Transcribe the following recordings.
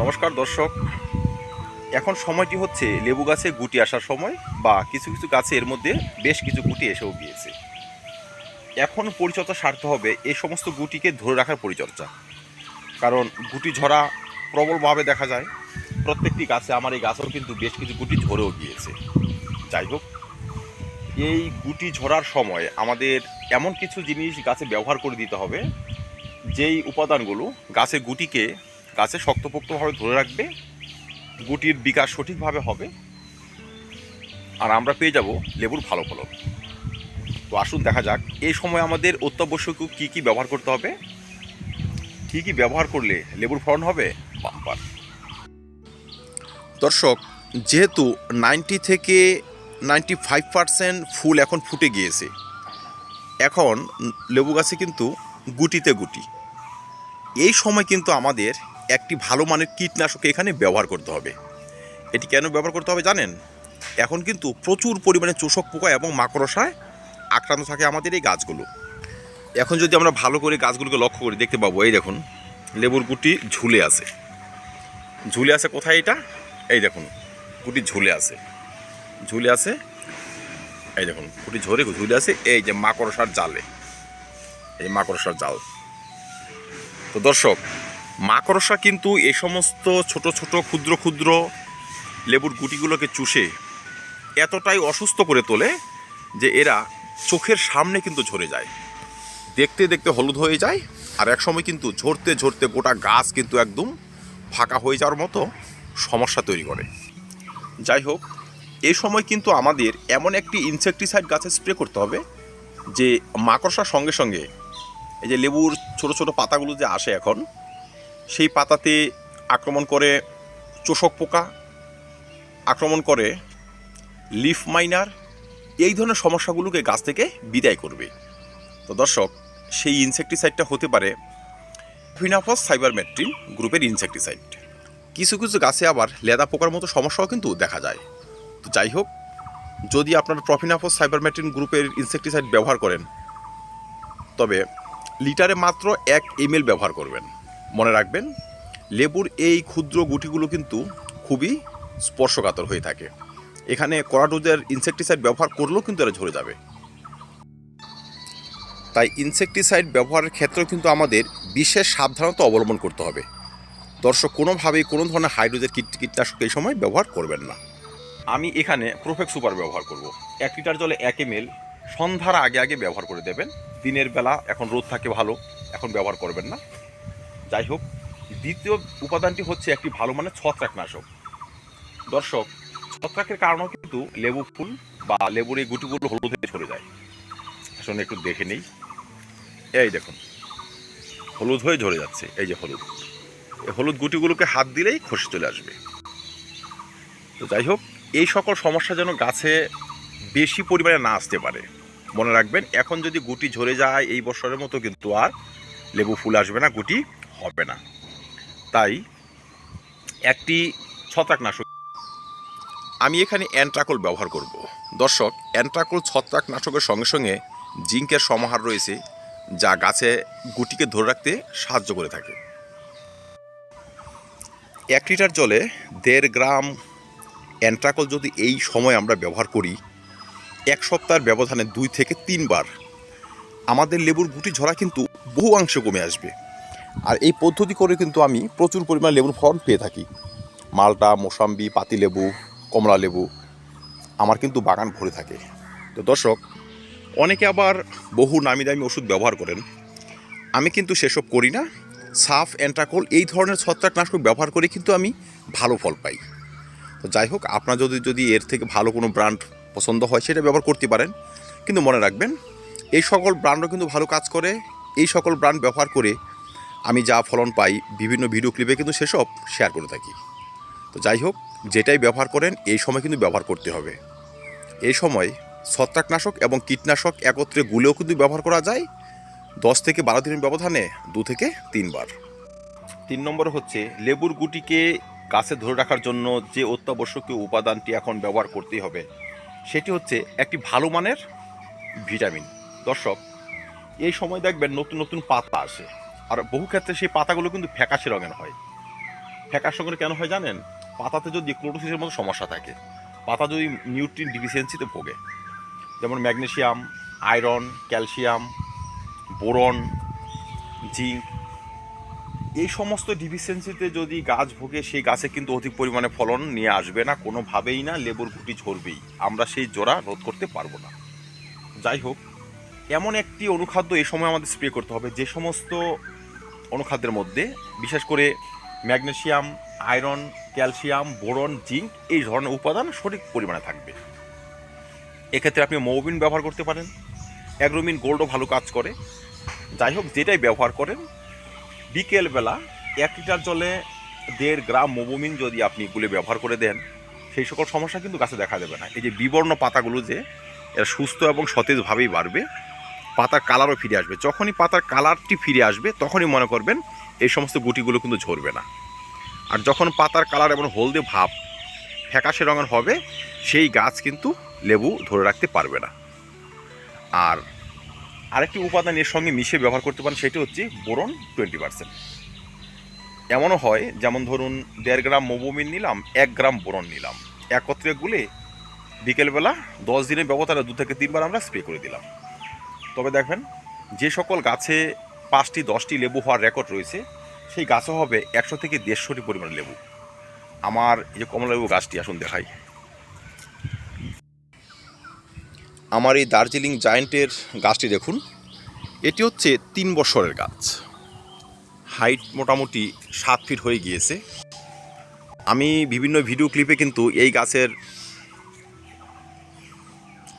নমস্কার, দর্শক। এখন সময়টি হচ্ছে লেবু গাছে গুটি আসার সময় বা কিছু কিছু গাছে এর মধ্যে বেশ কিছু গুটি এসেও গিয়েছে। এখন পরিচর্যা সারতে হবে এই সমস্ত গুটিকে ধরে রাখার পরিচর্যা। কারণ গুটি ঝরা প্রবলভাবে দেখা যায়। প্রত্যেকটি গাছে আমার এই গাছেও কিন্তু বেশ কিছু গুটি ঝরেও গিয়েছে। যাই হোক, এই গুটি ঝরার সময় আমাদের এমন কিছু জিনিস গাছে ব্যবহার করে দিতে হবে, যেই উপাদানগুলো গাছের গুটিকে গাছে শক্তপোক্তভাবে ধরে রাখবে, গুটির বিকাশ সঠিকভাবে হবে, আর আমরা পেয়ে যাব লেবুর ভালো ফলন। তো আসুন দেখা যাক এই সময় আমাদের অত্যাবশ্যকীয় কী কী ব্যবহার করতে হবে? কী কী ব্যবহার করলে লেবুর ফলন হবে? বাম্পার। দর্শক, যেহেতু নাইনটি থেকে নাইনটি ফাইভ ফুল এখন ফুটে গিয়েছে, এখন লেবু গাছে কিন্তু গুটিতে গুটি। এই সময় কিন্তু আমাদের একটি ভালো মানের কীটনাশক এখানে ব্যবহার করতে হবে। এটি কেন ব্যবহার করতে হবে জানেন? এখন কিন্তু প্রচুর পরিমাণে চোষক পোকা এবং মাকড়সায় আক্রান্ত থাকে আমাদের এই গাছগুলো। এখন যদি আমরা ভালো করে গাছগুলোকে লক্ষ্য করি, দেখতে পাবো, এই দেখুন, লেবুর গুটি ঝুলে আছে। ঝুলে আছে কোথায় এটা? এই দেখুন গুটি ঝুলে আছে। ঝুলে আছে, এই দেখুন গুটি ঝরে ঝুলে আছে, এই যে মাকড়সার জালে। এই মাকড়সার জাল। তো দর্শক মাকড়সা কিন্তু এই সমস্ত ছোট ছোট ক্ষুদ্র ক্ষুদ্র লেবুর গুটিগুলোকে চুষে এতটাই অসুস্থ করে তোলে যে এরা চোখের সামনে কিন্তু ঝরে যায়। দেখতে দেখতে হলুদ হয়ে যায় আর এক সময় কিন্তু ঝরতে ঝরতে গোটা গাছ কিন্তু একদম ফাঁকা হয়ে যাওয়ার মতো সমস্যা তৈরি করে। যাই হোক এই সময় কিন্তু আমাদের এমন একটি ইনসেকটিসাইড গাছে স্প্রে করতে হবে যে মাকড়সার সঙ্গে সঙ্গে এই যে লেবুর ছোট ছোট পাতাগুলো যে আসে এখন সেই পাতাতে আক্রমণ করে চোষক পোকা, আক্রমণ করে লিফ মাইনার, এই ধরনের সমস্যাগুলোকে গাছ থেকে বিদায় করবে। তো দর্শক, সেই ইনসেকটিসাইডটা হতে পারে ফিনাফস সাইবারমেট্রিন গ্রুপের ইনসেকটিসাইড। কিছু কিছু গাছে আবার লেদা পোকার মতো সমস্যাও কিন্তু দেখা যায়। তো যাই হোক, যদি আপনারা প্রফিনাফস সাইবারমেট্রিন গ্রুপের ইনসেকটিসাইড ব্যবহার করেন, তবে লিটারে মাত্র এক এমএল ব্যবহার করবেন। মনে রাখবেন, লেবুর এই ক্ষুদ্র গুটিগুলো কিন্তু খুবই স্পর্শকাতর হয়ে থাকে। এখানে করাডোজের ইনসেকটিসাইড ব্যবহার করলেও কিন্তু এরা ঝরে যাবে। তাই ইনসেকটিসাইড ব্যবহারের ক্ষেত্রেও কিন্তু আমাদের বিশেষ সাবধানতা অবলম্বন করতে হবে। দর্শক, কোনোভাবেই কোনো ধরনের হাইড্রোজেন কীট, কীটনাশক এই সময় ব্যবহার করবেন না। আমি এখানে প্রোফেক্ট সুপার ব্যবহার করব। এক লিটার জলে এক এম সন্ধ্যার আগে আগে ব্যবহার করে দেবেন। দিনের বেলা, এখন রোদ থাকে ভালো, এখন ব্যবহার করবেন না। যাই হোক, দ্বিতীয় উপাদানটি হচ্ছে একটি ভালো মানের ছত্রাকনাশক। দর্শক, ছত্রাকের কারণেও কিন্তু লেবু ফুল বা লেবুর এই গুটিগুলো হলুদ হয়ে চলে যায়। আসলে একটু দেখে নেই। এই দেখুন, হলুদ হয়ে ঝরে যাচ্ছে, এই যে হলুদ। এই হলুদ গুটিগুলোকে হাত দিলেই খসে চলে আসবে। তো যাই হোক, এই সকল সমস্যা যেন গাছে বেশি পরিমাণে না আসতে পারে। মনে রাখবেন, এখন যদি গুটি ঝরে যায়, এই বছরের মতো কিন্তু আর লেবু ফুল আসবে না, গুটি হবে না। তাই একটি ছত্রাকনাশক আমি এখানে অ্যান্ট্রাকল ব্যবহার করব। দর্শক, অ্যান্ট্রাকল ছত্রাকনাশকের সঙ্গে সঙ্গে জিঙ্কের সমাহার রয়েছে, যা গাছে গুটিকে ধরে রাখতে সাহায্য করে থাকে। এক লিটার জলে দেড় গ্রাম অ্যান্ট্রাকল যদি এই সময় আমরা ব্যবহার করি, এক সপ্তাহের ব্যবধানে দুই থেকে তিনবার। আমাদের লেবুর গুটি ঝরা কিন্তু বহু অংশে কমে আসবে। আর এই পদ্ধতি করে কিন্তু আমি প্রচুর পরিমাণ লেবুর ফলন পেয়ে থাকি। মালটা, মোসাম্বি পাতিলেবু কমলা লেবু, আমার কিন্তু বাগান ভরে থাকে। তো দর্শক, অনেকে আবার বহু নামি দামি ওষুধ ব্যবহার করেন। আমি কিন্তু সেসব করি না। সাফ অ্যান্ট্রাকল এই ধরনের ছত্রাকনাশক ব্যবহার করে কিন্তু আমি ভালো ফল পাই। তো যাই হোক, আপনার যদি যদি এর থেকে ভালো কোনো ব্র্যান্ড পছন্দ হয়, সেটা ব্যবহার করতে পারেন। কিন্তু মনে রাখবেন, এই সকল ব্র্যান্ডও কিন্তু ভালো কাজ করে। এই সকল ব্র্যান্ড ব্যবহার করে আমি যা ফলন পাই, বিভিন্ন ভিডিও ক্লিপে কিন্তু সেসব শেয়ার করে থাকি। তো যাই হোক, যেটাই ব্যবহার করেন, এই সময় কিন্তু ব্যবহার করতে হবে। এই সময় ছত্রাকনাশক এবং কীটনাশক একত্রে গুলেও কিন্তু ব্যবহার করা যায়। দশ থেকে বারো দিনের ব্যবধানে দু থেকে তিনবার। তিন নম্বর হচ্ছে, লেবুর গুটিকে গাছে ধরে রাখার জন্য যে অত্যাবশ্যকীয় উপাদানটি এখন ব্যবহার করতেই হবে, সেটি হচ্ছে একটি ভালো মানের ভিটামিন। দর্শক, এই সময় দেখবেন নতুন নতুন পাতা আসে। আর বহু ক্ষেত্রে সেই পাতাগুলো কিন্তু ফ্যাকাশে রঙের হয়। ফ্যাকার সঙ্গে কেন হয় জানেন? পাতাতে যদি ক্লোরোসিসের মতো সমস্যা থাকে, পাতা যদি নিউট্রিন ডিফিসিয়েন্সিতে ভোগে, যেমন magnesium iron calcium boron zinc এই সমস্ত ডিফিসিয়েন্সিতে যদি গাছ ভোগে, সেই গাছে কিন্তু অধিক পরিমাণে ফলন নিয়ে আসবে না, কোনোভাবেই না, লেবুর গুটি ঝরবেই। আমরা সেই জোড়া রোধ করতে পারব না। যাই হোক, এমন একটি অনুখাদ্য এই সময় আমাদের স্প্রে করতে হবে, যে সমস্ত অনুখাদ্যের মধ্যে, বিশেষ করে magnesium, iron, calcium, boron, zinc, এই ধরনের উপাদান সঠিক পরিমাণে থাকবে। এক্ষেত্রে আপনি মৌবিন ব্যবহার করতে পারেন। অ্যাগ্রোমিন গোল্ডও ভালো কাজ করে। যাই হোক, যেটাই ব্যবহার করেন বিকেলবেলা এক লিটার জলে দেড় গ্রাম মোবোমিন যদি আপনি গুলে ব্যবহার করে দেন, সেই সকল সমস্যা কিন্তু গাছে দেখা দেবে না। এই যে বিবর্ণ পাতাগুলো যে, এরা সুস্থ এবং সতেজভাবেই বাড়বে। পাতার কালারও ফিরে আসবে। যখনই পাতার কালারটি ফিরে আসবে, তখনই মনে করবেন এই সমস্ত গুটিগুলো কিন্তু ঝরবে না। আর যখন পাতার কালার এবং হলদে ভাব ফ্যাকাশে রঙের হবে, সেই গাছ কিন্তু লেবু ধরে রাখতে পারবে না। আর আরেকটি উপাদান এর সঙ্গে মিশে ব্যবহার করতে পারেন, সেটি হচ্ছে বোরন টোয়েন্টি পার্সেন্ট। এমনও হয়, যেমন ধরুন দেড় গ্রাম মোবোমিন নিলাম, এক গ্রাম বোরন নিলাম। একত্রে গুলে বিকেলবেলা দশ দিনের ব্যবধানে দু থেকে তিনবার আমরা স্প্রে করে দিলাম। তবে দেখবেন, যে সকল গাছে পাঁচটি, দশটি লেবু হওয়ার রেকর্ড রয়েছে, সেই গাছও হবে একশো থেকে দেড়শোটি পরিমাণ লেবু। আমার এই যে কমলা লেবু গাছটি, আসুন দেখাই। আমার এই দার্জিলিং জায়েন্টের গাছটি দেখুন। এটি হচ্ছে তিন বছরের গাছ। হাইট মোটামুটি সাত ফিট হয়ে গিয়েছে। আমি বিভিন্ন ভিডিও ক্লিপে কিন্তু এই গাছের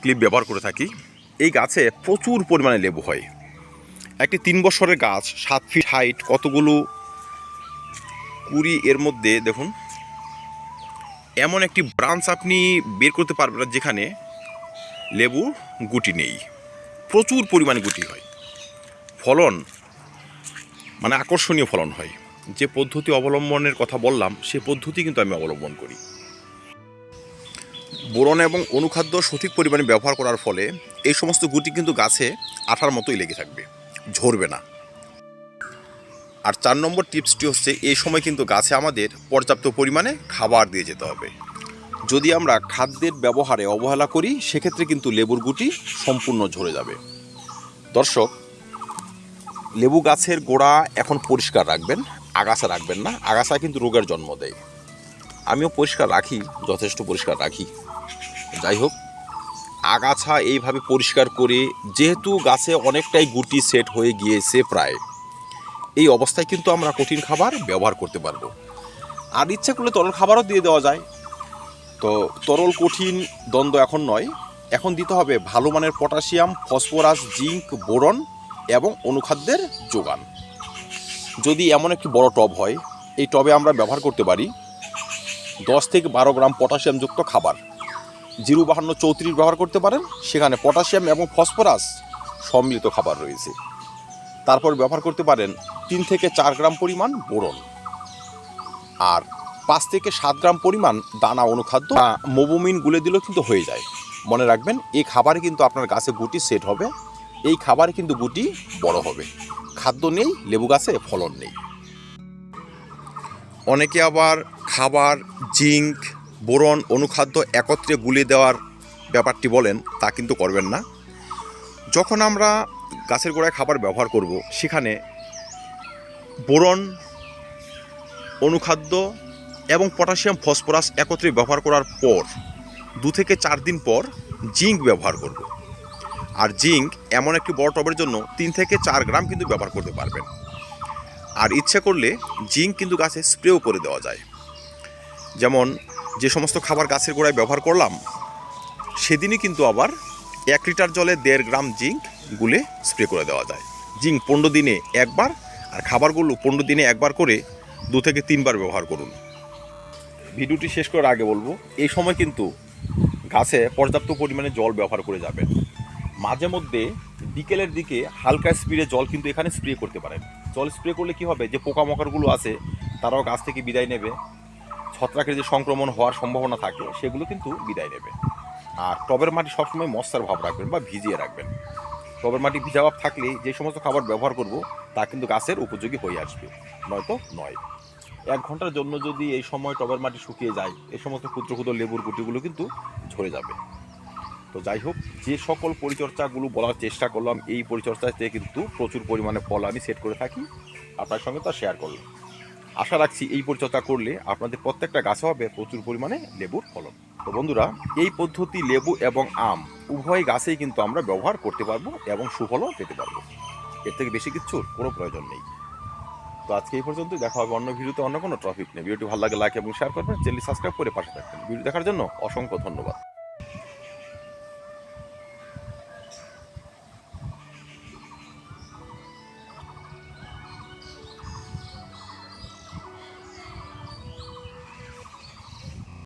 ক্লিপ ব্যবহার করে থাকি। এই গাছে প্রচুর পরিমাণে লেবু হয়। একটি তিন বছরের গাছ, সাত ফিট হাইট কতগুলো কুড়ি এর মধ্যে, দেখুন, এমন একটি ব্রাঞ্চ আপনি বের করতে পারবেন না যেখানে লেবু গুটি নেই। প্রচুর পরিমাণে গুটি হয়। ফলন মানে আকর্ষণীয় ফলন হয়। যে পদ্ধতি অবলম্বনের কথা বললাম, সে পদ্ধতি কিন্তু আমি অবলম্বন করি। বোরন এবং অনুখাদ্য সঠিক পরিমাণে ব্যবহার করার ফলে এই সমস্ত গুটি কিন্তু গাছে আঠার মতোই লেগে থাকবে, ঝরবে না। আর চার নম্বর টিপসটি হচ্ছে, এই সময় কিন্তু গাছে আমাদের পর্যাপ্ত পরিমাণে খাবার দিয়ে যেতে হবে। যদি আমরা খাদ্যের ব্যবহারে অবহেলা করি, সেক্ষেত্রে কিন্তু লেবুর গুটি সম্পূর্ণ ঝরে যাবে। দর্শক, লেবু গাছের গোড়া এখন পরিষ্কার রাখবেন, আগাছা রাখবেন না আগাছা কিন্তু রোগের জন্ম দেয়। আমিও পরিষ্কার রাখি, যথেষ্ট পরিষ্কার রাখি। যাই হোক আগাছা এইভাবে পরিষ্কার করে, যেহেতু গাছে অনেকটাই গুটি সেট হয়ে গিয়েছে প্রায়, এই অবস্থায় কিন্তু আমরা কঠিন খাবার ব্যবহার করতে পারব। আর ইচ্ছা করলে তরল খাবারও দিয়ে দেওয়া যায়। তো তরল কঠিন দ্বন্দ্ব এখন নয়। এখন দিতে হবে ভালো মানের পটাশিয়াম, ফসফরাস, জিঙ্ক, বোরন এবং অনুখাদ্যের যোগান। যদি এমন একটি বড় টব হয়, এই টবে আমরা ব্যবহার করতে পারি দশ থেকে বারো গ্রাম পটাশিয়ামযুক্ত খাবার। জিরো বাহান্ন চৌত্রিশ ব্যবহার করতে পারেন। সেখানে পটাশিয়াম এবং ফসফরাস সম্মিলিত খাবার রয়েছে। তারপর ব্যবহার করতে পারেন তিন থেকে চার গ্রাম পরিমাণ বোরন। আর পাঁচ থেকে সাত গ্রাম পরিমাণ দানা অনুখাদ্য মোবোমিন গুলে দিলেও কিন্তু হয়ে যায়। মনে রাখবেন, এই খাবারে কিন্তু আপনার গাছে গুটি সেট হবে। এই খাবারে কিন্তু গুটি বড় হবে। খাদ্য নেই, লেবু গাছে ফলন নেই। অনেকে আবার খাবার, জিঙ্ক বোরন অনুখাদ্য একত্রে গুলিয়ে দেওয়ার ব্যাপারটি বলেন, তা কিন্তু করবেন না। যখন আমরা গাছের গোড়ায় খাবার ব্যবহার করব, সেখানে বোরন, অনুখাদ্য এবং পটাশিয়াম, ফসফরাস একত্রে ব্যবহার করার পর, দু থেকে চার দিন পর জিঙ্ক ব্যবহার করব। আর জিঙ্ক এমন একটি বড় টবের জন্য তিন থেকে চার গ্রাম কিন্তু ব্যবহার করতে পারবেন। আর ইচ্ছে করলে জিঙ্ক কিন্তু গাছে স্প্রেও করে দেওয়া যায়। যেমন যে সমস্ত খাবার গাছের গোড়ায় ব্যবহার করলাম, সেদিনই কিন্তু আবার এক লিটার জলে দেড় গ্রাম জিঙ্ক গুলে স্প্রে করে দেওয়া যায়। জিঙ্ক পনেরো দিনে একবার আর খাবারগুলো পনেরো দিনে একবার করে দু থেকে তিনবার ব্যবহার করুন। ভিডিওটি শেষ করার আগে বলব, এই সময় কিন্তু গাছে পর্যাপ্ত পরিমাণে জল ব্যবহার করে যাবেন। মাঝে মধ্যে বিকেলের দিকে হালকা স্পিডে জল কিন্তু এখানে স্প্রে করতে পারেন। জল স্প্রে করলে কি হবে? যে পোকামাকড়গুলো আছে, তারাও গাছ থেকে বিদায় নেবে। ছত্রাকের যে সংক্রমণ হওয়ার সম্ভাবনা থাকে, সেগুলো কিন্তু বিদায় নেবে। আর টবের মাটি সবসময় মশার ভাব রাখবেন বা ভিজিয়ে রাখবেন। টবের মাটি ভিজা ভাব থাকলে যে সমস্ত খাবার ব্যবহার করব, তা কিন্তু গাছের উপযোগী হয়ে আসবে, নয়তো নয়। এক ঘণ্টার জন্য যদি এই সময় টবের মাটি শুকিয়ে যায় এই সমস্ত ক্ষুদ্র ক্ষুদ্র লেবুর গুটিগুলো কিন্তু ঝরে যাবে। তো যাই হোক, যে সকল পরিচর্যাগুলো বলার চেষ্টা করলাম, এই পরিচর্যাতে কিন্তু প্রচুর পরিমাণে ফল আমি সেট করে থাকি। আপনার সঙ্গে তা শেয়ার করলাম। আশা রাখছি এই পরিচর্যা করলে আপনাদের প্রত্যেকটা গাছে হবে প্রচুর পরিমাণে লেবুর ফলন। তো বন্ধুরা, এই পদ্ধতি লেবু এবং আম উভয় গাছেই কিন্তু আমরা ব্যবহার করতে পারব এবং সুফলও পেতে পারব। এর থেকে বেশি কিছুর কোনো প্রয়োজন নেই। তো আজকে এই পর্যন্ত দেখা হবে অন্য ভিডিওতে অন্য কোনো টপিক নেই ভিডিওটি ভালো লাগে লাইক এবং শেয়ার করবেন। চ্যানেল সাবস্ক্রাইব করে পাশে থাকবেন। ভিডিও দেখার জন্য অসংখ্য ধন্যবাদ।